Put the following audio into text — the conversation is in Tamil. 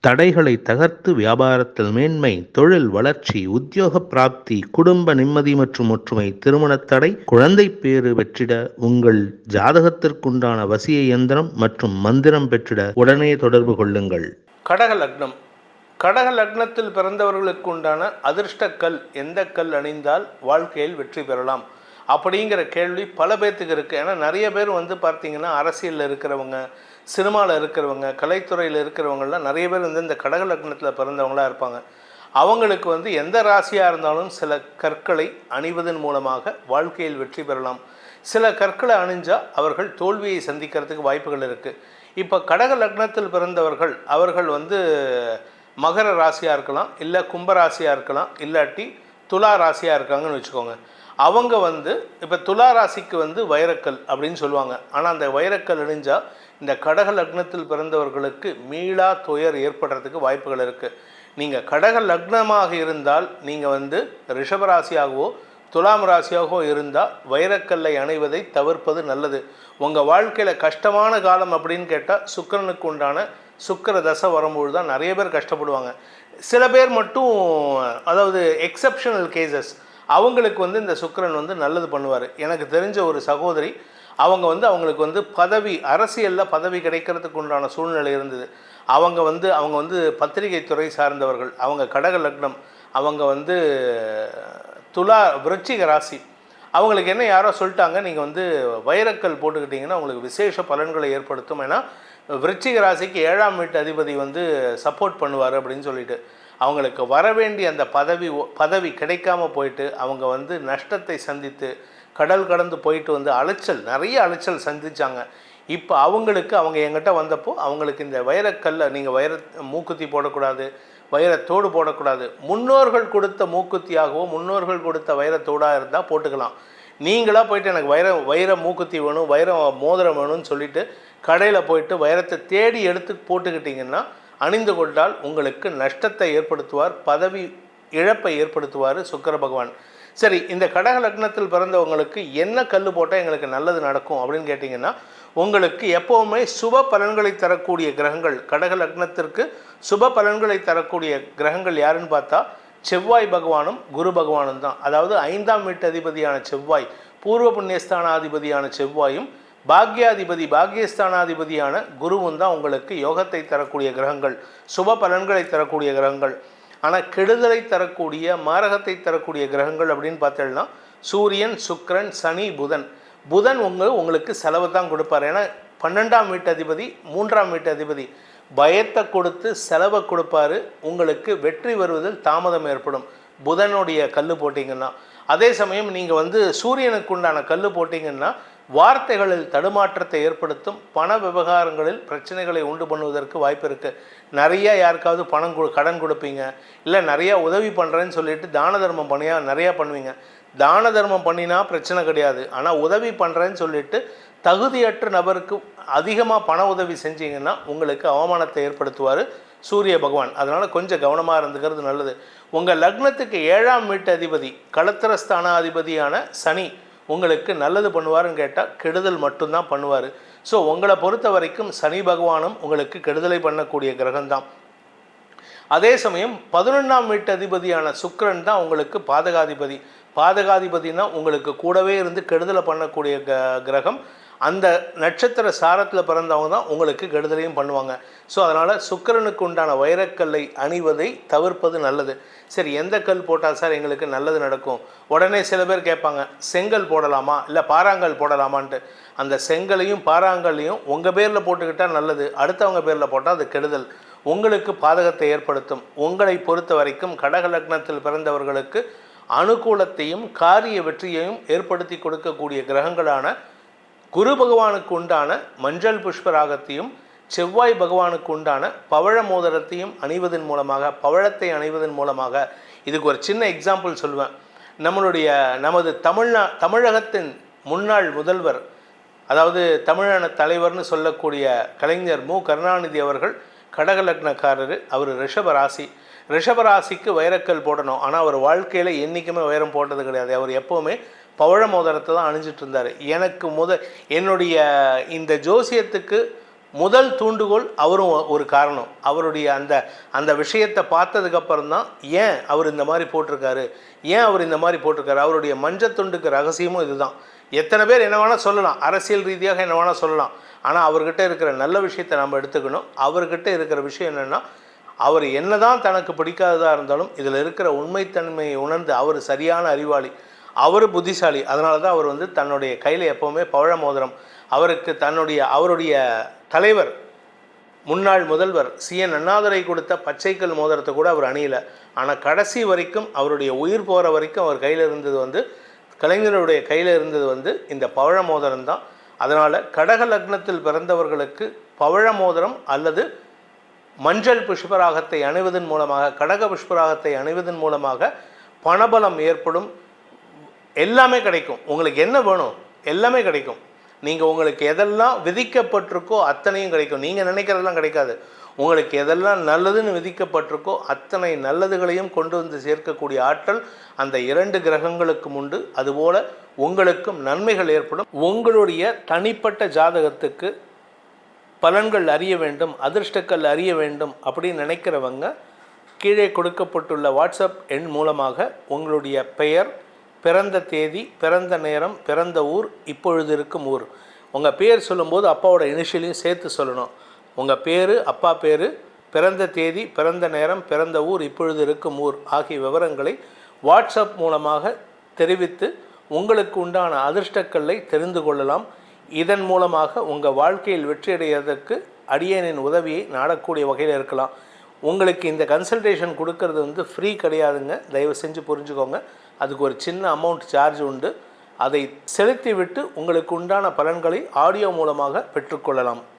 தடைகளை தகர்த்து வியாபாரத்தில் மேன்மை தொழில் வளர்ச்சி உத்தியோக பிராப்தி குடும்ப நிம்மதி மற்றும் ஒற்றுமை திருமணத் தடை குழந்தை பேறு வெற்றிட உங்கள் ஜாதகத்திற்குண்டான வசிய இயந்திரம் மற்றும் மந்திரம் பெற்றிட உடனே தொடர்பு கொள்ளுங்கள். கடக லக்னம். கடக லக்னத்தில் பிறந்தவர்களுக்கு உண்டான அதிர்ஷ்ட கல் எந்த கல் அணிந்தால் வாழ்க்கையில் வெற்றி பெறலாம்? அப்படிங்கிற கேள்வி பல பேர்த்துக்கு இருக்குது ஏன்னா நிறைய பேர் வந்து பார்த்திங்கன்னா அரசியலில் இருக்கிறவங்க சினிமாவில் இருக்கிறவங்க கலைத்துறையில் இருக்கிறவங்கள்லாம் நிறைய பேர் வந்து இந்த கடக லக்னத்தில் பிறந்தவங்களாக இருப்பாங்க. அவங்களுக்கு வந்து எந்த ராசியாக இருந்தாலும் சில கற்களை அணிவதன் மூலமாக வாழ்க்கையில் வெற்றி பெறலாம். சில கற்களை அணிஞ்சால் அவர்கள் தோல்வியை சந்திக்கிறதுக்கு வாய்ப்புகள் இருக்குது இப்போ கடக லக்னத்தில் பிறந்தவர்கள் அவர்கள் வந்து மகர ராசியாக இருக்கலாம் இல்லை கும்ப ராசியாக இருக்கலாம் இல்லாட்டி துலா ராசியாக இருக்காங்கன்னு வச்சுக்கோங்க. அவங்க வந்து இப்போ துலா ராசிக்கு வந்து வைரக்கல் அப்படின்னு சொல்லுவாங்க. ஆனால் அந்த வைரக்கல் அணிஞ்சால் இந்த கடக லக்னத்தில் பிறந்தவர்களுக்கு மீளா துயர் ஏற்படுறதுக்கு வாய்ப்புகள் இருக்குது நீங்கள் கடக லக்னமாக இருந்தால் நீங்கள் வந்து ரிஷபராசியாகவோ துலாம் ராசியாகவோ இருந்தால் வைரக்கல்லை அணைவதை தவிர்ப்பது நல்லது. உங்கள் வாழ்க்கையில் கஷ்டமான காலம் அப்படின்னு கேட்டால் சுக்கிரனுக்கு உண்டான சுக்கிர தசை வரும்பொழுது தான் நிறைய பேர் கஷ்டப்படுவாங்க. சில பேர் மட்டும் அதாவது எக்ஸப்ஷனல் கேசஸ் அவங்களுக்கு வந்து இந்த சுக்கரன் வந்து நல்லது பண்ணுவார். எனக்கு தெரிஞ்ச ஒரு சகோதரி அவங்க வந்து அவங்களுக்கு வந்து பதவி அரசியலில் பதவி கிடைக்கிறதுக்கு உண்டான சூழ்நிலை இருந்தது. அவங்க வந்து அவங்க வந்து பத்திரிகை துறை சார்ந்தவர்கள் அவங்க கடக லக்னம் அவங்க வந்து துலா விருச்சிக ராசி. அவங்களுக்கு என்ன யாரோ சொல்லிட்டாங்க நீங்கள் வந்து வைரக்கல் போட்டுக்கிட்டிங்கன்னா உங்களுக்கு விசேஷ பலன்களை ஏற்படுத்தும். ஏன்னா விருச்சிக ராசிக்கு ஏழாம் வீட்டு அதிபதி வந்து சப்போர்ட் பண்ணுவார் அப்படின்னு சொல்லிட்டு. அவங்களுக்கு வர வேண்டிய அந்த பதவி பதவி கிடைக்காம போயிட்டு அவங்க வந்து நஷ்டத்தை சந்தித்து கடல் கடந்து போயிட்டு வந்து அலைச்சல் நிறைய அலைச்சல் சந்திச்சாங்க. இப்போ அவங்களுக்கு அவங்க எங்கிட்ட வந்தப்போ அவங்களுக்கு இந்த வைரக்கல்லை நீங்கள் வைர மூக்குத்தி போடக்கூடாது வைரத்தோடு போடக்கூடாது. முன்னோர்கள் கொடுத்த மூக்குத்தியாகவோ முன்னோர்கள் கொடுத்த வைரத்தோடாக இருந்தால் போட்டுக்கலாம். நீங்களாக போயிட்டு எனக்கு வைர வைர மூக்குத்தி வேணும் வைர மோதிரம் வேணும்னு சொல்லிட்டு கடையில் போயிட்டு வைரத்தை தேடி எடுத்து போட்டுக்கிட்டிங்கன்னா அணிந்து கொண்டால் உங்களுக்கு நஷ்டத்தை ஏற்படுத்துவார் பதவி இழப்பை ஏற்படுத்துவார் சுக்கர பகவான். சரி இந்த கடக லக்னத்தில் பிறந்தவங்களுக்கு என்ன கல் போட்டால் எங்களுக்கு நல்லது நடக்கும் அப்படின்னு கேட்டிங்கன்னா உங்களுக்கு எப்போவுமே சுப பலன்களை தரக்கூடிய கிரகங்கள் கடக லக்னத்திற்கு சுப பலன்களை தரக்கூடிய கிரகங்கள் யாருன்னு பார்த்தா செவ்வாய் பகவானும் குரு பகவானும் தான். அதாவது ஐந்தாம் வீட்டு அதிபதியான செவ்வாய் பூர்வ புண்ணியஸ்தானாதிபதியான செவ்வாயும் பாக்யாதிபதி பாக்யஸ்தானாதிபதியான குருவும் தான் உங்களுக்கு யோகத்தை தரக்கூடிய கிரகங்கள் சுப பலன்களை தரக்கூடிய கிரகங்கள். ஆனால் கெடுதலை தரக்கூடிய மாரகத்தை தரக்கூடிய கிரகங்கள் அப்படின்னு பார்த்தோம்னா சூரியன் சுக்கிரன் சனி புதன். புதன் உங்கள் உங்களுக்கு செலவு தான் கொடுப்பார். ஏன்னா பன்னெண்டாம் வீட்டு அதிபதி மூன்றாம் வீட்டு அதிபதி பயத்தை கொடுத்து செலவை கொடுப்பாரு. உங்களுக்கு வெற்றி வருவதில் தாமதம் ஏற்படும். புதனுடைய கல் போட்டிங்கன்னா. அதே சமயம் நீங்கள் வந்து சூரியனுக்கு உண்டான கல் போட்டிங்கன்னா வார்த்தைகளில் தடுமாற்றத்தை ஏற்படுத்தும் பண விவகாரங்களில் பிரச்சனைகளை உண்டு பண்ணுவதற்கு வாய்ப்பு இருக்குது நிறையா யாருக்காவது பணம் கொடு கடன் கொடுப்பீங்க. இல்லை நிறையா உதவி பண்ணுறேன்னு சொல்லிட்டு தான தர்மம் பண்ணியா நிறையா பண்ணுவீங்க. தான தர்மம் பண்ணினா பிரச்சனை கிடையாது. ஆனால் உதவி பண்ணுறேன்னு சொல்லிட்டு தகுதியற்ற நபருக்கு அதிகமாக பண உதவி செஞ்சீங்கன்னா உங்களுக்கு அவமானத்தை ஏற்படுத்துவார் சூரிய பகவான். அதனால் கொஞ்சம் கவனமாக இருந்துக்கிறது நல்லது. உங்கள் லக்னத்துக்கு ஏழாம் வீட்டு அதிபதி களத்திரஸ்தானாதிபதியான சனி உங்களுக்கு நல்லது பண்ணுவாருன்னு கேட்டால் கெடுதல் மட்டும்தான் பண்ணுவார். ஸோ உங்களை பொறுத்த வரைக்கும் சனி பகவானும் உங்களுக்கு கெடுதலை பண்ணக்கூடிய கிரகம்தான். அதே சமயம் பதினொன்றாம் வீட்டு அதிபதியான சுக்கிரன் தான் உங்களுக்கு பாதகாதிபதி. பாதகாதிபதினா உங்களுக்கு கூடவே இருந்து கெடுதலை பண்ணக்கூடிய க கிரகம். அந்த நட்சத்திர சாரத்தில் பிறந்தவங்க தான் உங்களுக்கு கெடுதலையும் பண்ணுவாங்க. ஸோ அதனால் சுக்கிரனுக்கு உண்டான வைரக்கல்லை அணிவதை தவிர்ப்பது நல்லது. சரி எந்த கல் போட்டால் சார் எங்களுக்கு நல்லது நடக்கும்? உடனே சில பேர் கேட்பாங்க செங்கல் போடலாமா? இல்லை பாறாங்கல் போடலாமான்ட்டு. அந்த செங்கலையும் பாறாங்கல்லையும் உங்கள் பேரில் போட்டுக்கிட்டால் நல்லது அடுத்தவங்க பேரில் போட்டால் அது கெடுதல். உங்களுக்கு பாதகத்தை ஏற்படுத்தும். உங்களை பொறுத்த வரைக்கும் கடக லக்னத்தில் பிறந்தவர்களுக்கு அனுகூலத்தையும் காரிய வெற்றியையும் ஏற்படுத்தி கொடுக்கக்கூடிய கிரகங்களான குரு பகவானுக்கு உண்டான மஞ்சள் புஷ்பராகத்தையும் செவ்வாய் பகவானுக்கு உண்டான பவழ மோதிரத்தையும் அணிவதன் மூலமாக பவழத்தை அணிவதன் மூலமாக இதுக்கு ஒரு சின்ன எக்ஸாம்பிள் சொல்லுவேன். நம்மளுடைய நமது தமிழ்நா தமிழகத்தின் முன்னாள் முதல்வர் அதாவது தமிழன தலைவர்னு சொல்லக்கூடிய கலைஞர் மு. கருணாநிதி அவர்கள் கடகலக்னக்காரர் அவர் ரிஷபராசி ராசி. ராசிக்கு வைரக்கல் போடணும். ஆனால் அவர் வாழ்க்கையில் என்றைக்குமே வைரம் போட்டது கிடையாது. அவர் எப்போவுமே பவழ மோதிரத்தை தான் அணிஞ்சிட்டு இருந்தார் எனக்கு முத என்னுடைய இந்த ஜோசியத்துக்கு முதல் தூண்டுகோல் அவரும் ஒ- ஒரு காரணம். அவருடைய அந்த அந்த விஷயத்தை பார்த்ததுக்கப்புறம் தான் ஏன் அவர் இந்த மாதிரி போட்டிருக்காரு? ஏன் அவர் இந்த மாதிரி போட்டிருக்காரு? அவருடைய மஞ்சத்துண்டுக்கு ரகசியமும் இதுதான். எத்தனை பேர் என்ன வேணால் சொல்லலாம். அரசியல் ரீதியாக என்ன வேணால் சொல்லலாம். ஆனால் அவர்கிட்ட இருக்கிற நல்ல விஷயத்தை நம்ம எடுத்துக்கணும். அவர்கிட்ட இருக்கிற விஷயம் என்னென்னா அவர் என்னதான் தனக்கு பிடிக்காததாக இருந்தாலும் இதில் இருக்கிற உண்மைத்தன்மையை உணர்ந்து அவர் சரியான அறிவாளி. அவர் புத்திசாலி. அதனால தான் அவர் வந்து தன்னுடைய கையில் எப்போவுமே பவழ மோதிரம் அவருக்கு தன்னுடைய அவருடைய தலைவர் முன்னாள் முதல்வர் சி. என். அண்ணாதுரை கொடுத்த பச்சைக்கல் மோதிரத்தை கூட அவர் அணியல. ஆனால் கடைசி வரைக்கும் அவருடைய உயிர் போகிற வரைக்கும் அவர் கையில் இருந்தது வந்து கலைஞருடைய கையில் இருந்தது வந்து இந்த பவழ மோதிரம் தான். அதனால் கடக லக்னத்தில் பிறந்தவர்களுக்கு பவழ மோதிரம் அல்லது மஞ்சள் புஷ்பராகத்தை அணிவதன் மூலமாக கடக புஷ்பராகத்தை அணிவதன் மூலமாக பணபலம் ஏற்படும். எல்லாமே கிடைக்கும். உங்களுக்கு என்ன வேணும்? எல்லாமே கிடைக்கும். நீங்கள் உங்களுக்கு எதெல்லாம் விதிக்கப்பட்டிருக்கோ அத்தனையும் கிடைக்கும். நீங்கள் நினைக்கிறதெல்லாம் கிடைக்காது. உங்களுக்கு எதெல்லாம் நல்லதுன்னு விதிக்கப்பட்டிருக்கோ அத்தனை நல்லதுகளையும் கொண்டு வந்து சேர்க்கக்கூடிய ஆற்றல் அந்த இரண்டு கிரகங்களுக்கும் உண்டு. அதுபோல் உங்களுக்கும் நன்மைகள் ஏற்படும். உங்களுடைய தனிப்பட்ட ஜாதகத்துக்கு பலன்கள் அறிய வேண்டும் அதிர்ஷ்டக்கல் அறிய வேண்டும் அப்படின்னு நினைக்கிறவங்க கீழே கொடுக்கப்பட்டுள்ள வாட்ஸ்அப் எண் மூலமாக உங்களுடைய பெயர் பிறந்த தேதி பிறந்த நேரம் பிறந்த ஊர் இப்பொழுது இருக்கும் ஊர். உங்கள் பேர் சொல்லும்போது அப்பாவோட இனிஷியலையும் சேர்த்து சொல்லணும். உங்கள் பேர் அப்பா பேர் பிறந்த தேதி பிறந்த நேரம் பிறந்த ஊர் இப்பொழுது இருக்கும் ஊர் ஆகிய விவரங்களை வாட்ஸ்அப் மூலமாக தெரிவித்து உங்களுக்கு உண்டான அதிர்ஷ்டக்கல்லை தெரிந்து கொள்ளலாம். இதன் மூலமாக உங்கள் வாழ்க்கையில் வெற்றியடைவதற்கு அடியனின் உதவியை நாடக்கூடிய வகையில் இருக்கலாம். உங்களுக்கு இந்த கன்சல்டேஷன் கொடுக்கறது வந்து ஃப்ரீ கிடையாதுங்க. தயவு செஞ்சு புரிஞ்சுக்கோங்க. அதுக்கு ஒரு சின்ன அமௌண்ட் சார்ஜ் உண்டு. அதை செலுத்திவிட்டு உங்களுக்கு உண்டான பலன்களை ஆடியோ மூலமாக பெற்றுக்கொள்ளலாம்.